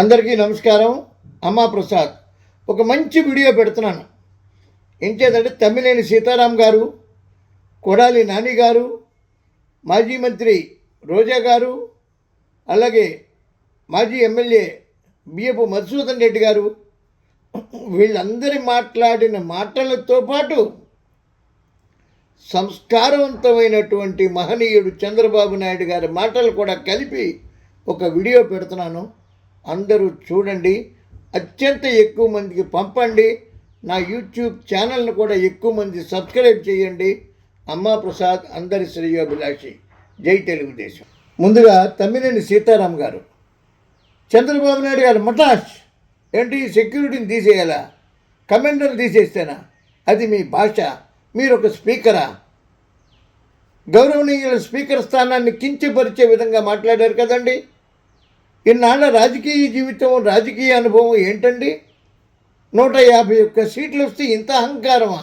అందరికీ నమస్కారం. అమ్మా ప్రసాద్. ఒక మంచి వీడియో పెడుతున్నాను. ఏం చేద్దంటే తమ్మినేని సీతారాం గారు కొడాలి నాని గారు మాజీ మంత్రి రోజా గారు అలాగే మాజీ ఎమ్మెల్యే బిఎపు మధుసూదన్ రెడ్డి గారు వీళ్ళందరి మాట్లాడిన మాటలతో పాటు సంస్కారవంతమైనటువంటి మహనీయుడు చంద్రబాబు నాయుడు గారి మాటలు కూడా కలిపి ఒక వీడియో పెడుతున్నాను. అందరూ చూడండి. అత్యంత ఎక్కువ మందికి పంపండి. నా యూట్యూబ్ ఛానల్ను కూడా ఎక్కువ మంది సబ్స్క్రైబ్ చేయండి. అమ్మా ప్రసాద్ అందరి శ్రేయోభిలాషి. జై తెలుగుదేశం. ముందుగా తమ్మినేని సీతారాం గారు. చంద్రబాబు నాయుడు గారు మటాష్ ఏంటి సెక్యూరిటీని తీసేయాలా? కమాండర్ తీసేస్తేనా? అది మీ భాష. మీరు ఒక స్పీకరా? గౌరవనీయుల స్పీకర్ స్థానాన్ని కించపరిచే విధంగా మాట్లాడారు కదండి. ఇన్నాళ్ళ రాజకీయ జీవితం రాజకీయ అనుభవం ఏంటండి? నూట యాభై ఒక్క సీట్లు వస్తే ఇంత అహంకారమా?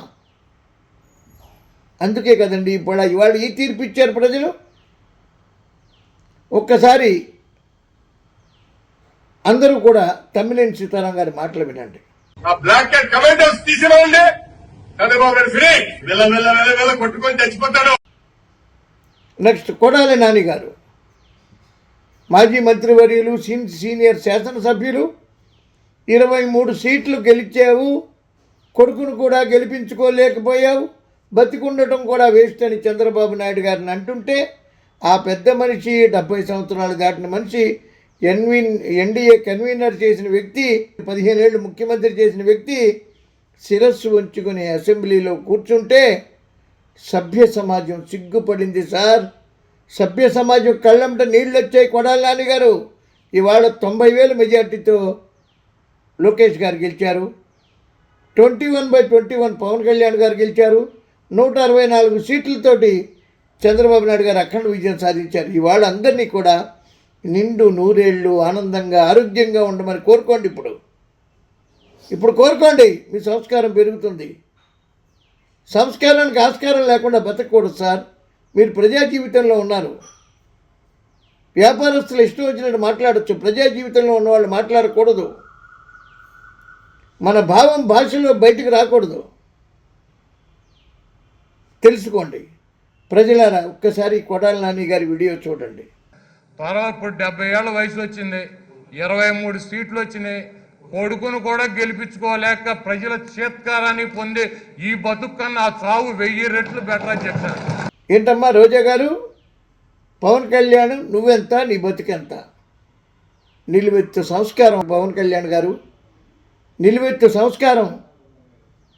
అందుకే కదండి ఇప్పుడు ఇవాళ ఈ తీర్పు ఇచ్చారు ప్రజలు. ఒక్కసారి అందరూ కూడా తమ్మినేని సీతారాం గారి మాటలు వినండి. ఆ బ్లాక్ అండ్ కమాండర్స్ తీసివ్వండి చంద్రబాబు నాయుడు ఫ్రీ. వెళ్ళ వెళ్ళ వెళ్ళ వెళ్ళ కొట్టుకొని చచ్చిపోతాడు. నెక్స్ట్ కొడాలి నాని గారు. మాజీ మంత్రివర్యులు సీన్ సీనియర్ శాసనసభ్యులు ఇరవై మూడు సీట్లు గెలిచావు కొడుకును కూడా గెలిపించుకోలేకపోయావు బతికుండటం కూడా వేస్ట్ అని చంద్రబాబు నాయుడు గారిని అంటుంటే ఆ పెద్ద మనిషి డెబ్బై సంవత్సరాలు దాటిన మనిషి ఎన్విన్ ఎన్డీఏ కన్వీనర్ చేసిన వ్యక్తి పదిహేనేళ్ళు ముఖ్యమంత్రి చేసిన వ్యక్తి శిరస్సు ఉంచుకుని అసెంబ్లీలో కూర్చుంటే సభ్య సమాజం సిగ్గుపడింది సార్. సభ్య సమాజం కళ్ళంట నీళ్ళు వచ్చాయి కొడాలి నాన్నగారు గారు ఇవాళ తొంభై వేల మెజార్టీతో లోకేష్ గారు గెలిచారు. Twenty one by twenty one Pawan Kalyan గారు గెలిచారు. నూట అరవై నాలుగు సీట్లతోటి చంద్రబాబు నాయుడు గారు అఖండ విజయం సాధించారు. ఇవాళ అందరినీ కూడా నిండు నూరేళ్ళు ఆనందంగా ఆరోగ్యంగా ఉండమని కోరుకోండి ఇప్పుడు. ఇప్పుడు కోరుకోండి మీ సంస్కారం పెరుగుతుంది. సంస్కారానికి ఆస్కారం లేకుండా బతకూడదు సార్. మీరు ప్రజా జీవితంలో ఉన్నారు. వ్యాపారస్తులు ఇష్టం వచ్చినట్టు మాట్లాడచ్చు. ప్రజా జీవితంలో ఉన్న వాళ్ళు మాట్లాడకూడదు. మన భావం భాషలో బయటకు రాకూడదు. తెలుసుకోండి. ప్రజలారా ఒక్కసారి కొడాల నాని గారి వీడియో చూడండి. తర్వాత ఇప్పుడు డెబ్బై ఏళ్ళ వయసు వచ్చింది. ఇరవై మూడు సీట్లు వచ్చినాయి. కొడుకును కూడా గెలిపించుకోలేక ప్రజల చేత్కారాన్ని పొంది ఈ బతుకు కన్నా ఆ చావు వెయ్యి రెట్లు బెటర్ అని ఏంటమ్మా రోజా గారు? పవన్ కళ్యాణ్ నువ్వెంత నీ బతుకెంత? నిలువెత్తు సంస్కారం పవన్ కళ్యాణ్ గారు. నిలువెత్తు సంస్కారం.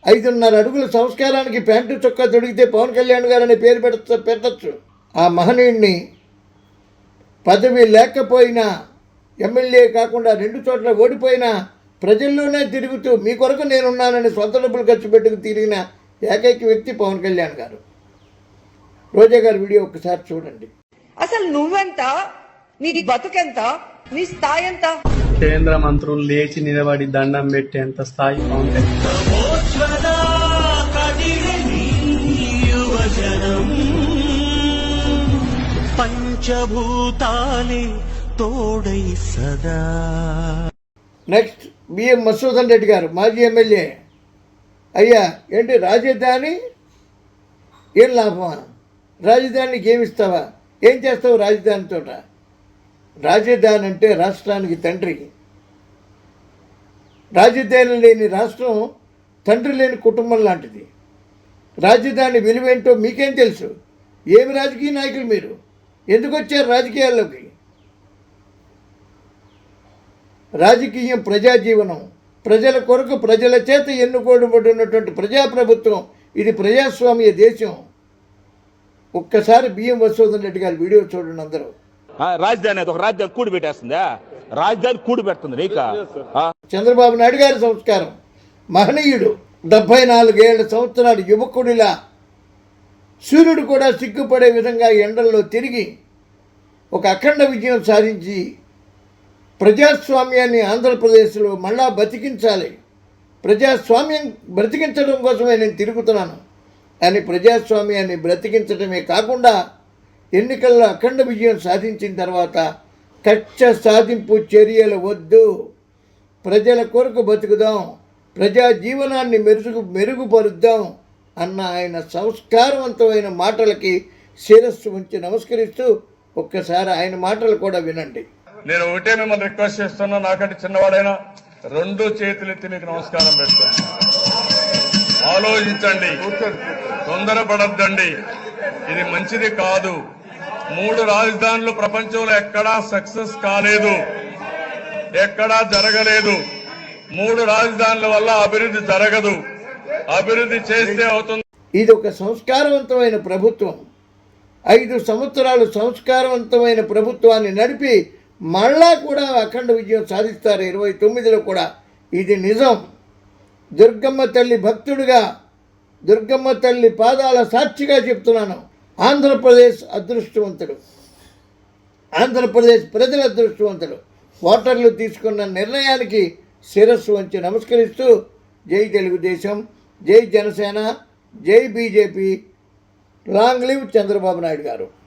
ఐదున్నర అడుగుల సంస్కారానికి ప్యాంటు చొక్కా తొడిగితే పవన్ కళ్యాణ్ గారు అనే పేరు పెడత పెట్టచ్చు. ఆ మహనీయుణ్ణి పదవి లేకపోయినా ఎమ్మెల్యే కాకుండా రెండు చోట్ల ఓడిపోయినా ప్రజల్లోనే తిరుగుతూ మీ కొరకు నేనున్నానని సొంత డబ్బులు ఖర్చు పెట్టుకు తిరిగిన ఏకైక వ్యక్తి పవన్ కళ్యాణ్ గారు. రోజా గారి వీడియో ఒకసారి చూడండి. అసలు నువ్వెంత? నీ బతుకెంత? నీ స్థాయి ఎంత కేంద్ర మంత్రులు లేచి నిలబడి దండం పెట్టేంత స్థాయి పవన్ కళ్యాణ్ పంచభూతాలే తోడై సదా. నెక్స్ట్ బిఎం మసూదన్ రెడ్డి గారు మాజీ ఎమ్మెల్యే. అయ్యా ఏంటి రాజధాని? ఏం లాభమా? రాజధానికి ఏమిస్తావా ఏం చేస్తావు రాజధానితో రాజధాని అంటే రాష్ట్రానికి తండ్రి. రాజధాని లేని రాష్ట్రం తండ్రి లేని కుటుంబం లాంటిది. రాజధాని విలువేంటో మీకేం తెలుసు? ఏమి రాజకీయ నాయకులు మీరు? ఎందుకు వచ్చారు రాజకీయాల్లోకి? రాజకీయం ప్రజాజీవనం. ప్రజల కొరకు ప్రజల చేత ఎన్నుకోబడినటువంటి ప్రజాప్రభుత్వం. ఇది ప్రజాస్వామ్య దేశం. ఒక్కసారి బియ్యం వసూదన్ రెడ్డి గారి వీడియో చూడండి అందరూ. రాజధాని అది ఒక రాజధాని కూడి పెట్టేస్తుందా? రాజధాని కూడి పెడుతుంది నీక? చంద్రబాబు నాయుడు గారి సంస్కారం. మహనీయుడు డెబ్భై నాలుగేళ్ళ సంవత్సరాలు యువకుడిలా. సూర్యుడు కూడా సిగ్గుపడే విధంగా ఎండల్లో తిరిగి ఒక అఖండ విజయం సాధించి ప్రజాస్వామ్యాన్ని ఆంధ్రప్రదేశ్లో మళ్ళా బతికించాలి. ప్రజాస్వామ్యం బ్రతికించడం కోసమే నేను తిరుగుతున్నాను. అని ప్రజాస్వామ్యాన్ని బ్రతికించడమే కాకుండా ఎన్నికల్లో అఖండ విజయం సాధించిన తర్వాత కక్ష సాధింపు చర్యలు వద్దు. ప్రజల కొరకు బతుకుదాం. ప్రజా జీవనాన్ని మెరుగు మెరుగుపరుద్దాం అన్న ఆయన సంస్కారవంతమైన మాటలకి శిరస్సు ఉంచి నమస్కరిస్తూ ఒక్కసారి ఆయన మాటలు కూడా వినండి. నేను ఒకటే మిమ్మల్ని రిక్వెస్ట్ చేస్తున్నా నాకంటే చిన్నవాడైనా రెండు చేతులు ఎత్తి మీకు నమస్కారం పెడతాను. ఆలోచించండి. తొందరపడద్దండి. ఇది మంచిది కాదు. మూడు రాజధానులు ప్రపంచంలో ఎక్కడా సక్సెస్ కాలేదు. ఎక్కడా జరగలేదు. మూడు రాజధానుల వల్ల అభివృద్ధి జరగదు. అభివృద్ధి చేస్తే అవుతుంది. ఇది ఒక సంస్కారవంతమైన ప్రభుత్వం. ఐదు సంవత్సరాలు సంస్కారవంతమైన ప్రభుత్వాన్ని నడిపి మళ్ళా కూడా అఖండ విజయం సాధిస్తారు ఇరవై తొమ్మిదిలో కూడా. ఇది నిజం. దుర్గమ్మ తల్లి భక్తుడుగా దుర్గమ్మ తల్లి పాదాల సాక్షిగా చెప్తున్నాను. ఆంధ్రప్రదేశ్ అదృష్టవంతుడు. ఆంధ్రప్రదేశ్ ప్రజల అదృష్టవంతుడు. ఓటర్లు తీసుకున్న నిర్ణయానికి శిరస్సు వంచి నమస్కరిస్తూ జై తెలుగుదేశం జై జనసేన జై BJP. Long live Chandrababu Naidu గారు.